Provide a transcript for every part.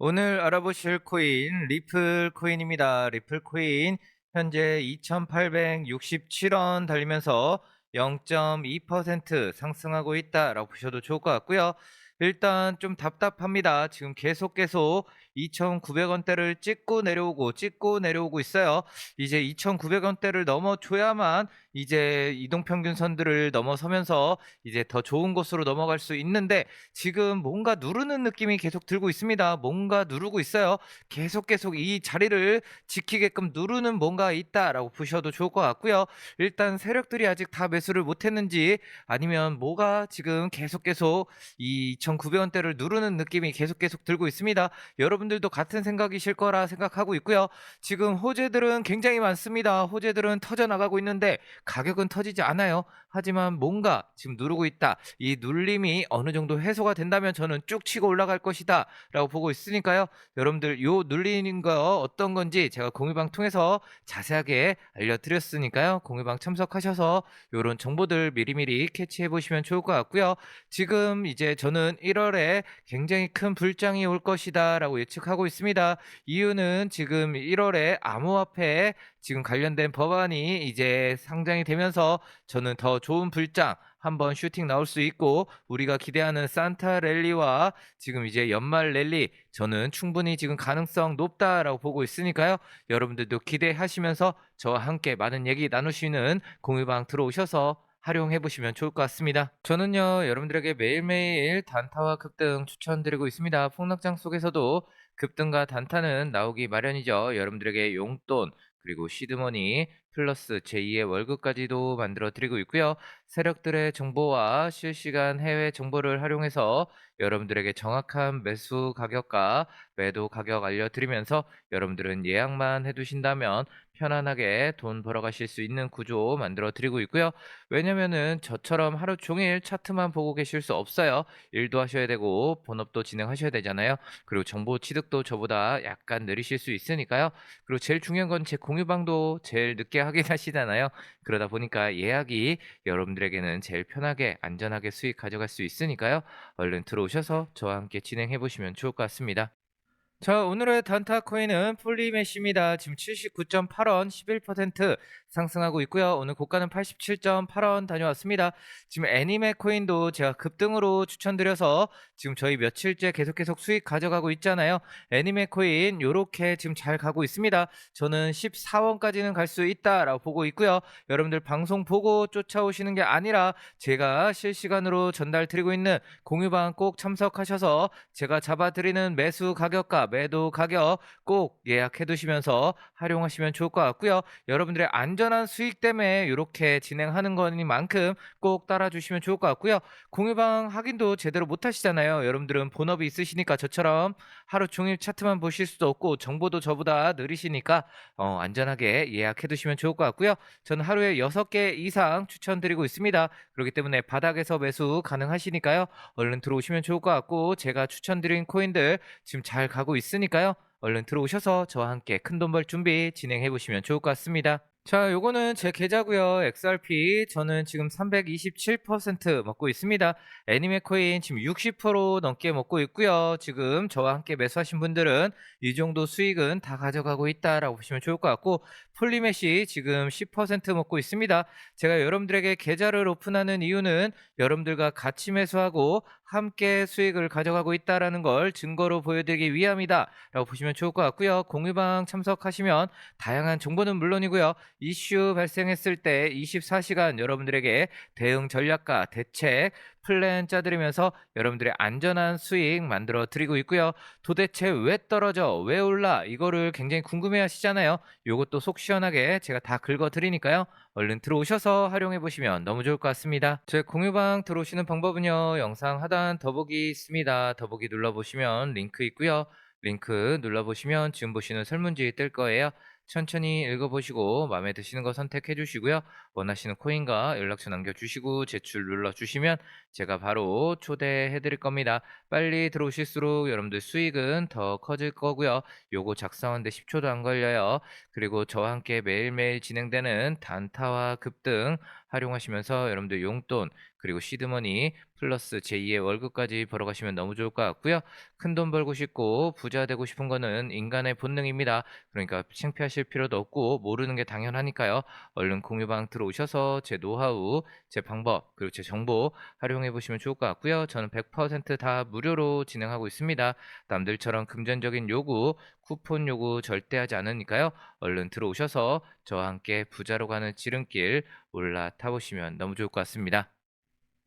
오늘 알아보실 코인 리플 코인입니다. 리플 코인 현재 2,867원 달리면서 0.2% 상승하고 있다라고 보셔도 좋을 것 같고요. 일단 좀 답답합니다. 지금 계속 계속 2,900원대를 찍고 내려오고 찍고 내려오고 있어요. 이제 2,900원대를 넘어줘야만 이제 이동평균선들을 넘어서면서 이제 더 좋은 곳으로 넘어갈 수 있는데 지금 뭔가 누르는 느낌이 계속 들고 있습니다. 뭔가 누르고 있어요. 계속 계속 이 자리를 지키게끔 누르는 뭔가 있다라고 보셔도 좋을 것 같고요. 일단 세력들이 아직 다 매수를 못했는지 아니면 뭐가 지금 계속 계속 이 2,900원대를 누르는 느낌이 계속 계속 들고 있습니다. 여러분 들도 같은 생각이실 거라 생각하고 있고요. 지금 호재들은 굉장히 많습니다. 호재들은 터져 나가고 있는데 가격은 터지지 않아요. 하지만 뭔가 지금 누르고 있다. 이 눌림이 어느 정도 해소가 된다면 저는 쭉 치고 올라갈 것이다. 라고 보고 있으니까요. 여러분들 요 눌리는 거 어떤 건지 제가 공유방 통해서 자세하게 알려드렸으니까요. 공유방 참석하셔서 요런 정보들 미리미리 캐치해 보시면 좋을 것 같고요. 지금 이제 저는 1월에 굉장히 큰 불장이 올 것이다 라고 예측 하고 있습니다. 이유는 지금 1월에 암호화폐 지금 관련된 법안이 이제 상장이 되면서 저는 더 좋은 불장 한번 슈팅 나올 수 있고 우리가 기대하는 산타 랠리와 지금 이제 연말 랠리 저는 충분히 지금 가능성 높다라고 보고 있으니까요. 여러분들도 기대하시면서 저와 함께 많은 얘기 나누시는 공유방 들어오셔서 활용해 보시면 좋을 것 같습니다. 저는요, 여러분들에게 매일매일 단타와 급등 추천드리고 있습니다. 폭락장 속에서도 급등과 단타는 나오기 마련이죠. 여러분들에게 용돈, 그리고 시드머니, 플러스 제2의 월급까지도 만들어 드리고 있고요. 세력들의 정보와 실시간 해외 정보를 활용해서 여러분들에게 정확한 매수 가격과 매도 가격 알려드리면서 여러분들은 예약만 해두신다면 편안하게 돈 벌어가실 수 있는 구조 만들어 드리고 있고요. 왜냐면은 저처럼 하루 종일 차트만 보고 계실 수 없어요. 일도 하셔야 되고 본업도 진행하셔야 되잖아요. 그리고 정보 취득도 저보다 약간 느리실 수 있으니까요. 그리고 제일 중요한 건 제 공유방도 제일 늦게 확인하시잖아요. 그러다 보니까 예약이 여러분들에게는 제일 편하게 안전하게 수익 가져갈 수 있으니까요. 얼른 들어오셔서 저와 함께 진행해 보시면 좋을 것 같습니다. 자, 오늘의 단타 코인은 폴리메시입니다. 지금 79.8원 11% 상승하고 있고요. 오늘 고가는 87.8원 다녀왔습니다. 지금 애니메 코인도 제가 급등으로 추천드려서 지금 저희 며칠째 계속 계속 수익 가져가고 있잖아요. 애니메 코인 요렇게 지금 잘 가고 있습니다. 저는 14원까지는 갈 수 있다라고 보고 있고요. 여러분들 방송 보고 쫓아오시는 게 아니라 제가 실시간으로 전달 드리고 있는 공유방 꼭 참석하셔서 제가 잡아드리는 매수 가격과 매도 가격 꼭 예약해 두시면서 활용하시면 좋을 것 같고요. 여러분들의 안 전한 수익 때문에 이렇게 진행하는 거니만큼 꼭 따라주시면 좋을 것 같고요. 공유방 확인도 제대로 못 하시잖아요. 여러분들은 본업이 있으시니까 저처럼 하루 종일 차트만 보실 수도 없고 정보도 저보다 느리시니까 어, 안전하게 예약해 두시면 좋을 것 같고요. 저는 하루에 6개 이상 추천드리고 있습니다. 그렇기 때문에 바닥에서 매수 가능하시니까요. 얼른 들어오시면 좋을 것 같고 제가 추천드린 코인들 지금 잘 가고 있으니까요. 얼른 들어오셔서 저와 함께 큰 돈 벌 준비 진행해 보시면 좋을 것 같습니다. 자, 요거는 제 계좌고요. XRP 저는 지금 327% 먹고 있습니다. 애니메 코인 지금 60% 넘게 먹고 있고요. 지금 저와 함께 매수하신 분들은 이 정도 수익은 다 가져가고 있다라고 보시면 좋을 것 같고 폴리메시 지금 10% 먹고 있습니다. 제가 여러분들에게 계좌를 오픈하는 이유는 여러분들과 같이 매수하고 함께 수익을 가져가고 있다라는 걸 증거로 보여드리기 위함이다라고 보시면 좋을 것 같고요. 공유방 참석하시면 다양한 정보는 물론이고요. 이슈 발생했을 때 24시간 여러분들에게 대응 전략과 대책 플랜 짜드리면서 여러분들의 안전한 수익 만들어 드리고 있고요. 도대체 왜 떨어져? 왜 올라? 이거를 굉장히 궁금해 하시잖아요. 요것도 속 시원하게 제가 다 긁어 드리니까요. 얼른 들어오셔서 활용해 보시면 너무 좋을 것 같습니다. 제 공유방 들어오시는 방법은요. 영상 하단 더보기 있습니다. 더보기 눌러보시면 링크 있고요. 링크 눌러보시면 지금 보시는 설문지 뜰 거예요. 천천히 읽어보시고 마음에 드시는 거 선택해 주시고요. 원하시는 코인과 연락처 남겨주시고 제출 눌러주시면 제가 바로 초대해 드릴 겁니다. 빨리 들어오실수록 여러분들 수익은 더 커질 거고요. 요거 작성하는데 10초도 안 걸려요. 그리고 저와 함께 매일매일 진행되는 단타와 급등 활용하시면서 여러분들 용돈 그리고 시드머니 플러스 제2의 월급까지 벌어가시면 너무 좋을 것 같고요. 큰 돈 벌고 싶고 부자 되고 싶은 거는 인간의 본능입니다. 그러니까 창피하실 필요도 없고 모르는 게 당연하니까요. 얼른 공유방 들어 오셔서 제 노하우, 제 방법, 그리고 제 정보 활용해 보시면 좋을 것 같고요. 저는 100%다 무료로 진행하고 있습니다. 남들처럼 금전적인 요구, 쿠폰 요구 절대 하지 않으니까요. 얼른 들어오셔서 저와 함께 부자로 가는 지름길 올라타 보시면 너무 좋을 것 같습니다.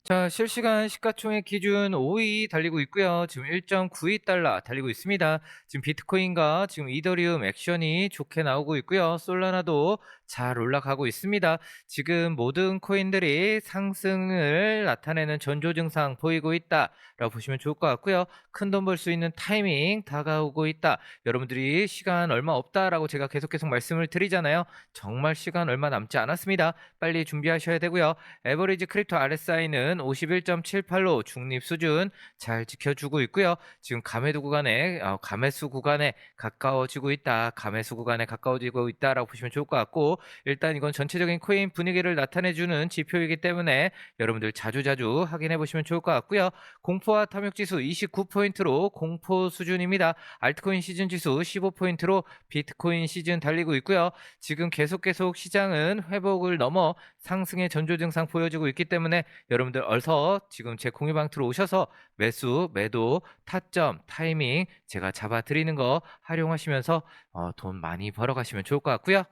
자, 실시간 시가총액 기준 5위 달리고 있고요. 지금 1.92달러 달리고 있습니다. 지금 비트코인과 지금 이더리움 액션이 좋게 나오고 있고요. 솔라나도 잘 올라가고 있습니다. 지금 모든 코인들이 상승을 나타내는 전조 증상 보이고 있다라고 보시면 좋을 것 같고요. 큰 돈 벌 수 있는 타이밍 다가오고 있다. 여러분들이 시간 얼마 없다라고 제가 계속 계속 말씀을 드리잖아요. 정말 시간 얼마 남지 않았습니다. 빨리 준비하셔야 되고요. 에버리지 크립토 RSI는 51.78로 중립 수준 잘 지켜주고 있고요. 지금 감매도 구간에 어, 감매수 구간에 가까워지고 있다. 감매수 구간에 가까워지고 있다라고 보시면 좋을 것 같고 일단 이건 전체적인 코인 분위기를 나타내주는 지표이기 때문에 여러분들 자주자주 확인해 보시면 좋을 것 같고요. 공포와 탐욕 지수 29포인트로 공포 수준입니다. 알트코인 시즌 지수 15포인트로 비트코인 시즌 달리고 있고요. 지금 계속 계속 시장은 회복을 넘어 상승의 전조 증상 보여주고 있기 때문에 여러분들 어서 지금 제 공유방 들어오셔서 매수, 매도, 타점, 타이밍 제가 잡아 드리는 거 활용하시면서 어, 돈 많이 벌어 가시면 좋을 것 같고요.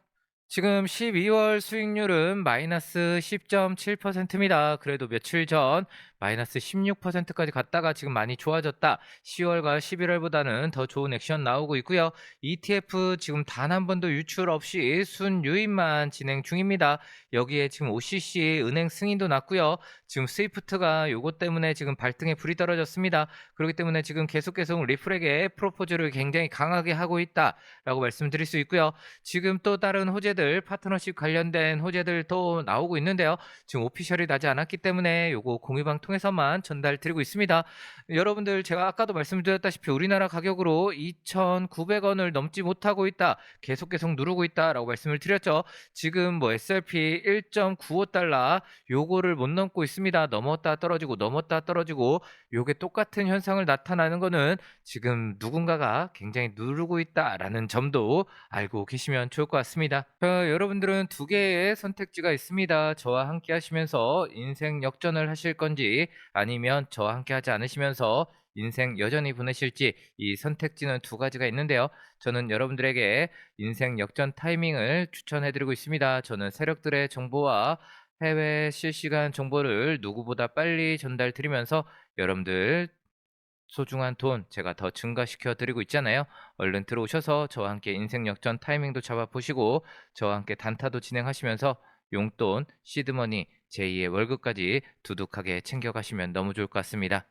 지금 12월 수익률은 마이너스 10.7%입니다. 그래도 며칠 전 마이너스 16%까지 갔다가 지금 많이 좋아졌다. 10월과 11월보다는 더 좋은 액션 나오고 있고요. ETF 지금 단 한 번도 유출 없이 순 유입만 진행 중입니다. 여기에 지금 OCC 은행 승인도 났고요. 지금 스위프트가 요것 때문에 지금 발등에 불이 떨어졌습니다. 그렇기 때문에 지금 계속 계속 리플에게 프로포즈를 굉장히 강하게 하고 있다라고 말씀드릴 수 있고요. 지금 또 다른 호재들 파트너십 관련된 호재들 또 나오고 있는데요. 지금 오피셜이 나지 않았기 때문에 요거 공유방 통 해서만 전달 드리고 있습니다. 여러분들 제가 아까도 말씀드렸다시피 우리나라 가격으로 2,900원을 넘지 못하고 있다. 계속 계속 누르고 있다라고 말씀을 드렸죠. 지금 뭐 SRP 1.95달러 요거를 못 넘고 있습니다. 넘었다 떨어지고 넘었다 떨어지고 요게 똑같은 현상을 나타나는 거는 지금 누군가가 굉장히 누르고 있다라는 점도 알고 계시면 좋을 것 같습니다. 자, 여러분들은 두 개의 선택지가 있습니다. 저와 함께 하시면서 인생 역전을 하실 건지 아니면 저와 함께 하지 않으시면서 인생 여전히 보내실지 이 선택지는 두 가지가 있는데요. 저는 여러분들에게 인생 역전 타이밍을 추천해드리고 있습니다. 저는 세력들의 정보와 해외 실시간 정보를 누구보다 빨리 전달 드리면서 여러분들 소중한 돈 제가 더 증가시켜 드리고 있잖아요. 얼른 들어오셔서 저와 함께 인생 역전 타이밍도 잡아보시고 저와 함께 단타도 진행하시면서 용돈, 시드머니, 제2의 월급까지 두둑하게 챙겨가시면 너무 좋을 것 같습니다.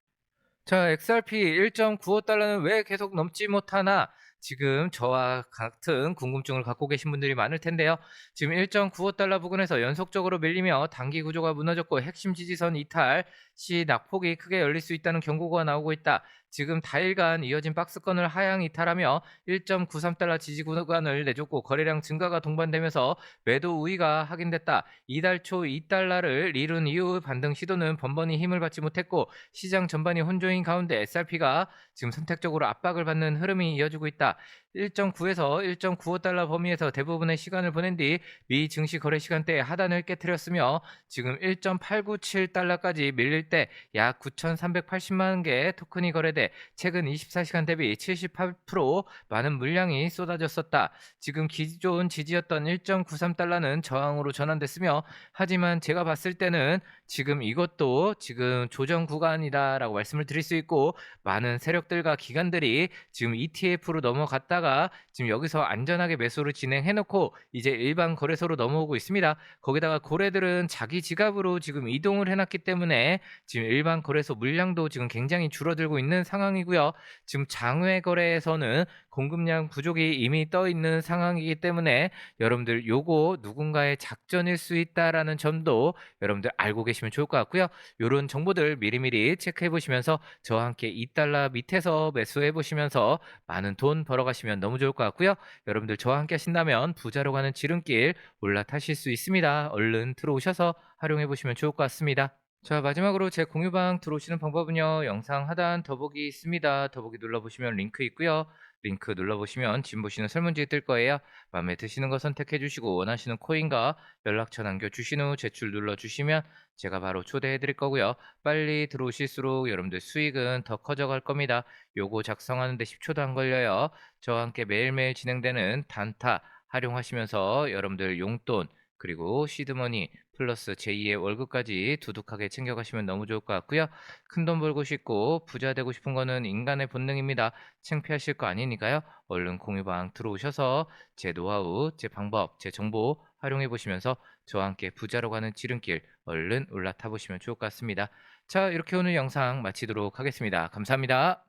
자, XRP 1.95달러는 왜 계속 넘지 못하나? 지금 저와 같은 궁금증을 갖고 계신 분들이 많을 텐데요. 지금 1.95달러 부근에서 연속적으로 밀리며 단기 구조가 무너졌고 핵심 지지선 이탈 시 낙폭이 크게 열릴 수 있다는 경고가 나오고 있다. 지금 다일간 이어진 박스권을 하향 이탈하며 1.93달러 지지 구간을 내줬고 거래량 증가가 동반되면서 매도 우위가 확인됐다. 이달 초 2달러를 이룬 이후 반등 시도는 번번이 힘을 받지 못했고 시장 전반이 혼조인 가운데 SRP가 지금 선택적으로 압박을 받는 흐름이 이어지고 있다. 1.9에서 1.95달러 범위에서 대부분의 시간을 보낸 뒤 미 증시 거래 시간대에 하단을 깨뜨렸으며 지금 1.897달러까지 밀릴 때 약 9,380만 개 토큰이 거래돼 최근 24시간 대비 78% 많은 물량이 쏟아졌었다. 지금 기존 지지였던 1.93달러는 저항으로 전환됐으며 하지만 제가 봤을 때는 지금 이것도 지금 조정 구간이다라고 말씀을 드릴 수 있고 많은 세력들과 기관들이 지금 ETF로 넘어갔다 가 지금 여기서 안전하게 매수를 진행해 놓고 이제 일반 거래소로 넘어오고 있습니다. 거기다가 고래들은 자기 지갑으로 지금 이동을 해 놨기 때문에 지금 일반 거래소 물량도 지금 굉장히 줄어들고 있는 상황이고요. 지금 장외 거래에서는 공급량 부족이 이미 떠 있는 상황이기 때문에 여러분들 요거 누군가의 작전일 수 있다라는 점도 여러분들 알고 계시면 좋을 것 같고요. 요런 정보들 미리미리 체크해 보시면서 저와 함께 2달러 밑에서 매수해 보시면서 많은 돈 벌어 가시면 너무 좋을 것 같고요. 여러분들 저와 함께 하신다면 부자로 가는 지름길 올라타실 수 있습니다. 얼른 들어오셔서 활용해 보시면 좋을 것 같습니다. 자 마지막으로 제 공유방 들어오시는 방법은요. 영상 하단 더보기 있습니다. 더보기 눌러보시면 링크 있고요. 링크 눌러보시면 지금 보시는 설문지 뜰 거예요. 마음에 드시는 거 선택해 주시고 원하시는 코인과 연락처 남겨주신 후 제출 눌러주시면 제가 바로 초대해 드릴 거고요. 빨리 들어오실수록 여러분들 수익은 더 커져갈 겁니다. 요거 작성하는데 10초도 안 걸려요. 저와 함께 매일매일 진행되는 단타 활용하시면서 여러분들 용돈 그리고 시드머니 플러스 제2의 월급까지 두둑하게 챙겨가시면 너무 좋을 것 같고요. 큰 돈 벌고 싶고 부자 되고 싶은 거는 인간의 본능입니다. 창피하실 거 아니니까요. 얼른 공유방 들어오셔서 제 노하우, 제 방법, 제 정보 활용해 보시면서 저와 함께 부자로 가는 지름길 얼른 올라타 보시면 좋을 것 같습니다. 자, 이렇게 오늘 영상 마치도록 하겠습니다. 감사합니다.